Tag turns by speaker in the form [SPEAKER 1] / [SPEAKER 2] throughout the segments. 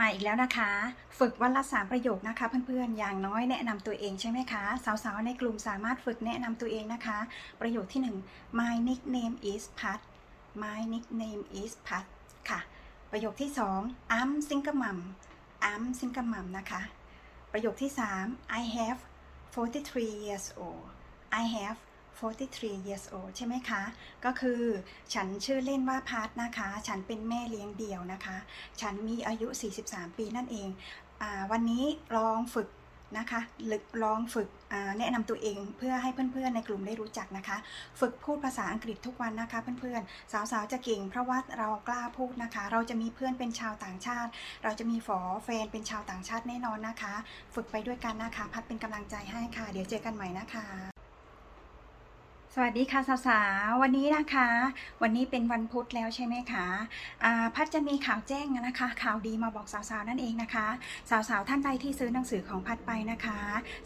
[SPEAKER 1] มาอีกแล้วนะคะ ฝึกวันละสามประโยคนะคะ เพื่อนๆ อย่างน้อยแนะนำตัวเองใช่ไหมคะ สาวๆ ในกลุ่มสามารถฝึกแนะนำตัวเองนะคะ ประโยคที่หนึ่ง my nickname is Pat my nickname is Pat ค่ะ ประโยคที่สอง I'm single mom I'm single mom นะคะ ประโยคที่สาม I have 43 years old I have 43 years old ใช่ไหมคะ ก็คือฉันชื่อเล่นว่าพัทนะคะ ฉันเป็นแม่เลี้ยงเดี่ยวนะคะ ฉันมีอายุ 43 ปีนั่นเองอวันนี้ลองฝึกนะคะหรือลองฝึกแนะนำตัวเองเพื่อให้เพื่อนๆในกลุ่มได้รู้จักนะคะ ฝึกพูดภาษาอังกฤษทุกวันนะคะเพื่อนๆ สาวๆจะเก่ง เพราะว่าเรากล้าพูดนะคะ เราจะมีเพื่อนเป็นชาวต่างชาติ เราจะมีฝอแฟนเป็นชาวต่างชาติแน่นอนนะคะ ฝึกไปด้วยกันนะคะ พัดเป็นกำลังใจให้ค่ะ เดี๋ยวเจอกันใหม่นะคะ สวัสดีค่ะสาวๆวันนี้นะคะ วันนี้เป็นวันพุธแล้วใช่ไหมคะอ่าพัดจะมีข่าวแจ้งนะคะ ข่าวดีมาบอกสาวๆนั่นเองนะคะ สาวๆท่านใดที่ซื้อหนังสือของพัดไปนะคะ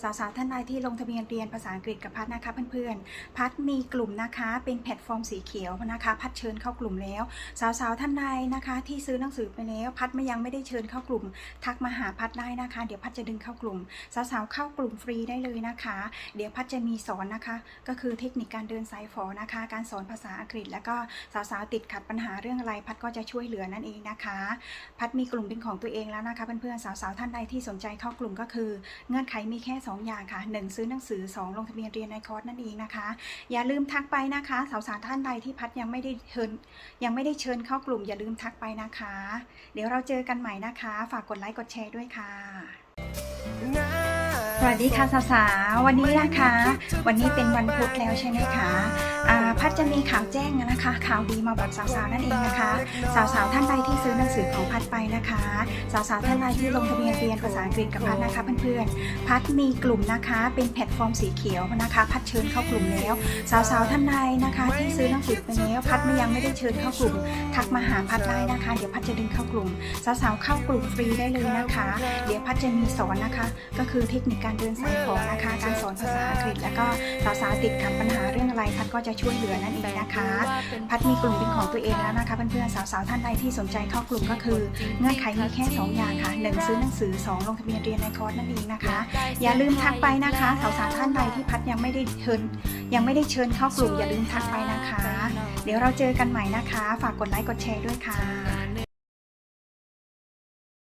[SPEAKER 1] สาวๆท่านใดที่ลงทะเบียนเรียนภาษาอังกฤษกับพัดนะคะเพื่อนๆพัดมีกลุ่มนะคะเป็นแพลตฟอร์มสีเขียวนะคะ พัดเชิญเข้ากลุ่มแล้ว สาวๆท่านใดนะคะ ที่ซื้อหนังสือไปแล้ว พัดไม่ยังไม่ได้เชิญเข้ากลุ่ม ทักมาหาพัดได้นะคะ เดี๋ยวพัดจะดึงเข้ากลุ่ม สาวๆเข้ากลุ่มฟรีได้เลยนะคะ เดี๋ยวพัดจะมีสอนนะคะ ก็คือเทคนิคการการเดินสายฝอนะคะ การสอนภาษาอังกฤษ แล้วก็สาวๆติดขัดปัญหาเรื่องอะไร พัดก็จะช่วยเหลือนั่นเองนะคะ พัดมีกลุ่มเป็นของตัวเองแล้วนะคะเพื่อนๆสาวๆท่านใดที่สนใจเข้ากลุ่มก็คือ เงื่อนไขมีแค่ 2 อย่างค่ะ 1 ซื้อหนังสือ 2 ลงทะเบียนเรียนในคอร์สนั่นเองนะคะ อย่าลืมทักไปนะคะ สาวๆท่านใดที่พัดยังไม่ได้เชิญยังไม่ได้เชิญเข้ากลุ่มอย่าลืมทักไปนะคะ เดี๋ยวเราเจอกันใหม่นะคะ ฝากกดไลค์กดแชร์ด้วยค่ะ สวัสดีค่ะสาวๆวันนี้นะคะ วันนี้เป็นวันพุธแล้วใช่ไหมคะพัดจะมีข่าวแจ้งนะคะ ข่าวดีมาบอกสาวๆนั่นเองนะคะ สาวๆท่านใดที่ซื้อหนังสือของพัดไปนะคะ สาวๆท่านใดที่ลงทะเบียนเรียนภาษาอังกฤษกับพัดนะคะเพื่อนๆพัดมีกลุ่มนะคะ เป็นแพลตฟอร์มสีเขียวนะคะ พัดเชิญเข้ากลุ่มแล้ว สาวๆท่านใดนะคะ ที่ซื้อหนังสือไปแล้วพัดไม่ยังไม่ได้เชิญเข้ากลุ่ม ทักมาหาพัดได้นะคะ เดี๋ยวพัดจะดึงเข้ากลุ่ม สาวๆเข้ากลุ่มฟรีได้เลยนะคะ เดี๋ยวพัดจะมีสอนนะคะ ก็คือเทคนิคการเดินสายฝอนะคะ การสอนภาษา อังกฤษแล้วก็สาวๆติดขัดปัญหาเรื่องอะไรพัดก็จะช่วยเหลือนั่นเองนะคะ พัดมีกลุ่มเป็นของตัวเองแล้วนะคะเพื่อนๆสาวๆท่านใดที่สนใจเข้ากลุ่มก็คือเงื่อนไขมีแค่ 2 อย่างค่ะ1ซื้อหนังสือ 2 ลงทะเบียนเรียนในคอร์สนั่นเองนะคะ อย่าลืมทักไปนะคะสาวๆท่านใดที่พัดยังไม่ได้เชิญยังไม่ได้เชิญเข้ากลุ่มอย่าลืมทักไปนะคะ เดี๋ยวเราเจอกันใหม่นะคะ ฝากกดไลค์กดแชร์ด้วยค่ะ